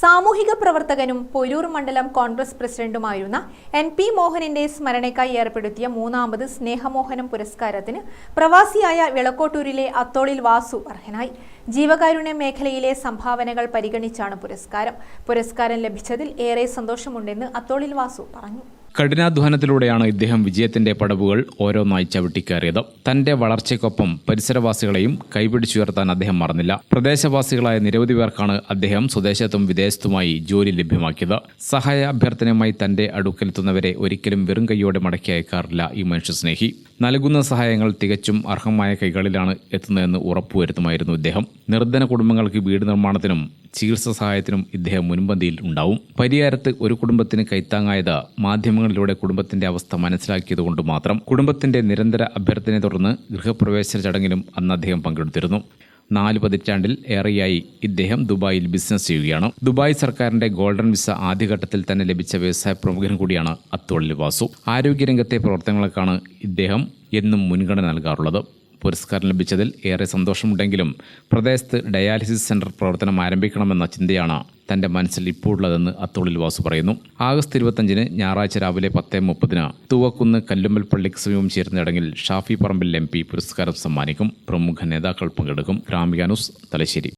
സാമൂഹിക പ്രവർത്തകനും പൊരൂർ മണ്ഡലം കോൺഗ്രസ് പ്രസിഡന്റുമായിരുന്ന എൻ പി മോഹനന്റെ സ്മരണയ്ക്കായി ഏർപ്പെടുത്തിയ മൂന്നാമത് സ്നേഹമോഹനം പുരസ്കാരത്തിന് പ്രവാസിയായ വിളക്കോട്ടൂരിലെ അത്തോളിൽ വാസു അർഹനായി. ജീവകാരുണ്യ മേഖലയിലെ സംഭാവനകൾ പരിഗണിച്ചാണ് പുരസ്കാരം. പുരസ്കാരം ലഭിച്ചതിൽ ഏറെ സന്തോഷമുണ്ടെന്ന് അത്തോളിൽ വാസു പറഞ്ഞു. കഠിനാധ്വാനത്തിലൂടെയാണ് ഇദ്ദേഹം വിജയത്തിന്റെ പടവുകൾ ഓരോന്നായി ചവിട്ടിക്കയറിയത്. തന്റെ വളർച്ചയ്ക്കൊപ്പം പരിസരവാസികളെയും കൈപിടിച്ചുയർത്താൻ അദ്ദേഹം മറന്നില്ല. പ്രദേശവാസികളായ നിരവധി പേർക്കാണ് അദ്ദേഹം സ്വദേശത്തും വിദേശത്തുമായി ജോലി ലഭ്യമാക്കിയത്. സഹായ അഭ്യർത്ഥനയുമായി തന്റെ അടുക്കലെത്തുന്നവരെ ഒരിക്കലും വെറും കൈയോടെ മടക്കി അയക്കാറില്ല ഈ മനുഷ്യസ്നേഹി നൽകുന്ന സഹായങ്ങൾ തികച്ചും അർഹമായ കൈകളിലാണ് എത്തുന്നതെന്ന് ഉറപ്പുവരുത്തുമായിരുന്നു ഇദ്ദേഹം. നിർധന കുടുംബങ്ങൾക്ക് വീട് നിർമ്മാണത്തിനും ചികിത്സ സഹായത്തിനും ഇദ്ദേഹം മുൻപന്തിയിൽ ഉണ്ടാവും. പരിയാരത്ത് ഒരു കുടുംബത്തിന് കൈത്താങ്ങായത് മാധ്യമങ്ങളിലൂടെ കുടുംബത്തിന്റെ അവസ്ഥ മനസ്സിലാക്കിയതുകൊണ്ട് മാത്രം കുടുംബത്തിന്റെ നിരന്തര അഭ്യർത്ഥനയെ തുടർന്ന് ഗൃഹപ്രവേശന ചടങ്ങിലും അന്ന് അദ്ദേഹം പങ്കെടുത്തിരുന്നു. നാല് പതിറ്റാണ്ടിൽ ഏറെയായി ഇദ്ദേഹം ദുബായിൽ ബിസിനസ് ചെയ്യുകയാണ്. ദുബായ് സർക്കാരിന്റെ ഗോൾഡൻ വിസ ആദ്യഘട്ടത്തിൽ തന്നെ ലഭിച്ച വ്യവസായ പ്രമുഖൻ കൂടിയാണ് അത്തോളിൽ വാസു. ആരോഗ്യരംഗത്തെ പ്രവർത്തനങ്ങൾക്കാണ് ഇദ്ദേഹം എന്നും മുൻഗണന നൽകാറുള്ളത്. പുരസ്കാരം ലഭിച്ചതിൽ ഏറെ സന്തോഷമുണ്ടെങ്കിലും പ്രദേശത്ത് ഡയാലിസിസ് സെന്റർ പ്രവർത്തനം ആരംഭിക്കണമെന്ന ചിന്തയാണ് തന്റെ മനസ്സിൽ ഇപ്പോഴുള്ളതെന്ന് അത്തോളിൽ വാസു പറയുന്നു. ആഗസ്റ്റ് ഇരുപത്തഞ്ചിന് ഞായറാഴ്ച രാവിലെ പത്ത് മുപ്പതിന് തൂവക്കുന്ന് കല്ലുമ്മൽ പള്ളിക്ക് സമീപം ചേരുന്ന ചടങ്ങിൽ ഷാഫി പറമ്പിൽ എം പുരസ്കാരം സമ്മാനിക്കും. പ്രമുഖ നേതാക്കൾ പങ്കെടുക്കും. ഗ്രാമിക തലശ്ശേരി.